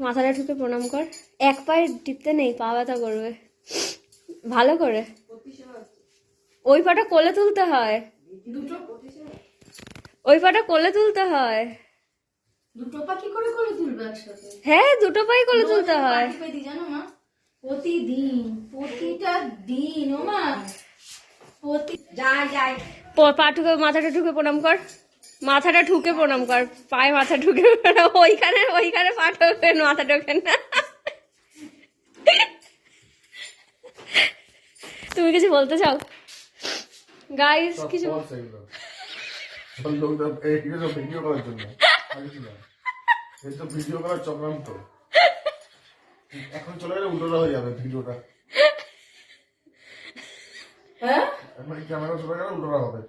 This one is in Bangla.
মাথাটা ঠুকে প্রণাম কর। এক পায়ে টিপতে নেই পা ব্যথা করবে। ভালো করে। ওই পাটা কোলে তুলতে হয়। ওই পাটা কোলে তুলতে হয়। দুটো পাখি করে করে তুলবে একসাথে? হ্যাঁ দুটো পায়ে কোলে তুলতে হয়। জানো মা? প্রতিদিন প্রতিটা দিন ও মা। প্রতি যাই যাই প- পা ঠুকে মাথাটা ঠুকে প্রণাম কর। মাথাটা ঠুকে প্রণাম কর পায়ে মাথা ঠুকে প্রণাম। ওইখানে ওইখানে পা ঠোকেন মাথা ঠোকেন না। তুমি কিছু বলতে চাও? গাইস কিছু ভিডিও করার জন্য। ভিডিও করার চক্রান্ত। এখন চলে গেলে উল্টোটা হয়ে যাবে ভিডিওটা হ্যাঁ? ক্যামেরা চলে গেলে উল্টোটা হবে।